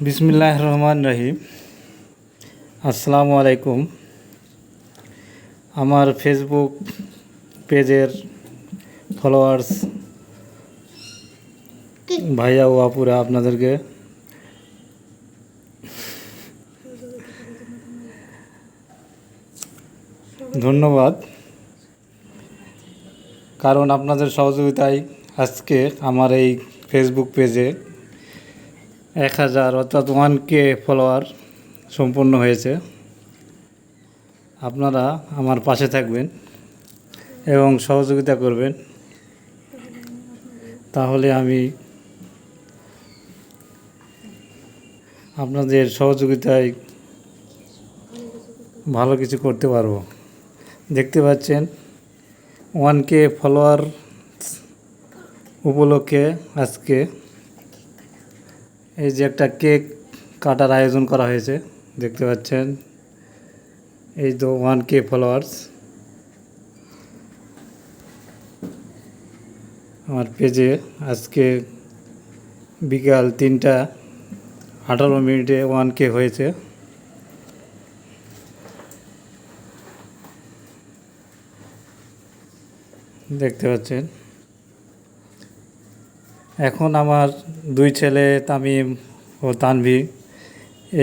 বিসমিল্লাহ রহমান রহিম আসসালামু আলাইকুম আমার ফেসবুক পেজের ফলোয়ার্স ভাইয়া ও আপুরা আপনাদেরকে ধন্যবাদ। কারণ আপনাদের সহযোগিতায় আজকে আমার এই ফেসবুক পেজে এক হাজার, অর্থাৎ ওয়ান কে ফলোয়ার সম্পূর্ণ হয়েছে। আপনারা আমার পাশে থাকবেন এবং সহযোগিতা করবেন। তাহলে আমি আপনাদের সহযোগিতায় ভালো কিছু করতে পারব। দেখতে পাচ্ছেন ওয়ান কে ফলোয়ার উপলক্ষে আজকে এই যে একটা কেক কাটার আয়োজন করা হয়েছে, দেখতে পাচ্ছেন। এই তো ওয়ান কে ফলোয়ার্স। আমার পেজে আজকে বিকাল তিনটা আঠারো মিনিটে ওয়ান কে হয়েছে। দেখতে পাচ্ছেন। এখন আমার দুই ছেলে তামিম ও তানভি,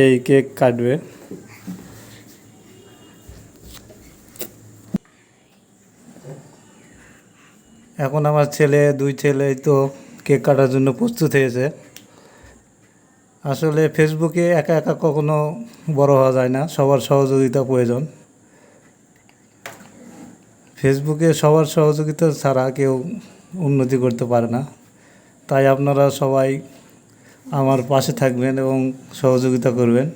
এই কেক কাটবে। এখন আমার ছেলে, দুই ছেলে তো কেক কাটার জন্য প্রস্তুত হয়েছে। আসলে ফেসবুকে একা একা কখনো বড় হওয়া যায় না, সবার সহযোগিতা প্রয়োজন। ফেসবুকে সবার সহযোগিতা ছাড়া কেউ উন্নতি করতে পারে না। তাই আপনারা সবাই আমার পাশে থাকবেন এবং সহযোগিতা করবেন।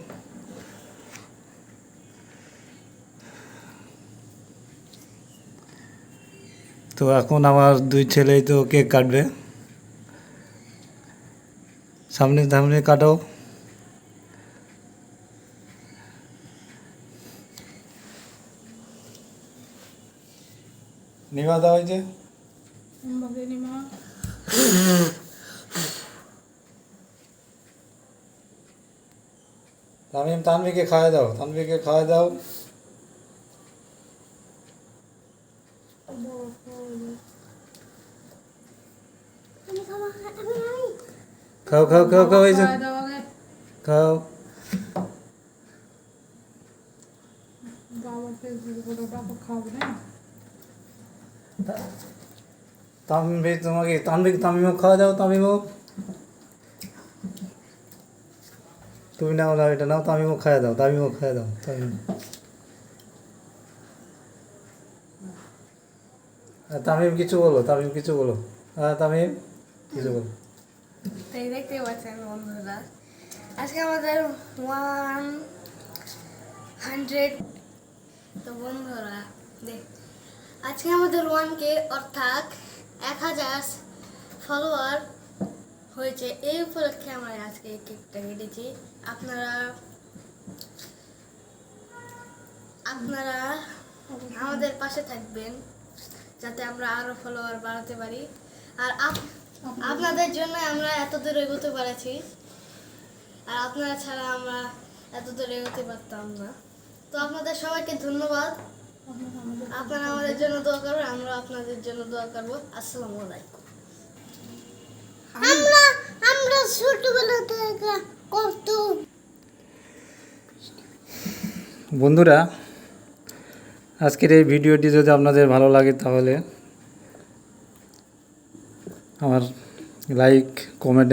তো এখন আমার দুই ছেলেই তো কেক কাটবে। সামনে সামনে কাটো। নিমা দেওয়া হয়েছে তামিম তানবিকে খাওয়া দাও তানবিকে খাওয়া দাও। খাও খাও খাও খাও এই যে। খাও। তানবি তোমাকে তানবিক তামিমও খাওয়া দাও তামিমও তুমি নাও নাও, এটা নাও তামিমও খাওয়া দাও তামিমও খাওয়া দাও তামিম তামিম কিছু বলো, তামিম কিছু বলো। হ্যাঁ তামিম, কিছু বলো। তাই দেখতে পাচ্ছেন বন্ধুরা, আজকে আমাদের ওয়ান হান্ড্রেড তো বন্ধুরা, দেখ, আজকে আমাদের ওয়ান কে অর্থাৎ এক হাজার ফলোয়ার হয়েছে, এই উপলক্ষে আমরা আজকে কেকটা কেটেছি। আপনারা আপনারা আমাদের পাশে থাকবেন, যাতে আমরা আরও ফলোয়ার বাড়াতে পারি। আর আপনাদের জন্য আমরা এত দূর এগোতে পেরেছি, আর আপনারা ছাড়া আমরা এত দূর এগোতে পারতাম না। তো আপনাদের সবাইকে ধন্যবাদ। আপনারা আমাদের জন্য দোয়া করবেন আমরা আপনাদের জন্য দোয়া করব। আসসালামু আলাইকুম আমরা আমরা ছোটবেলা থেকে কত বন্ধুরা আজকের এই ভিডিওটি যদি আপনাদের ভালো লাগে তাহলে আমার লাইক কমেন্ট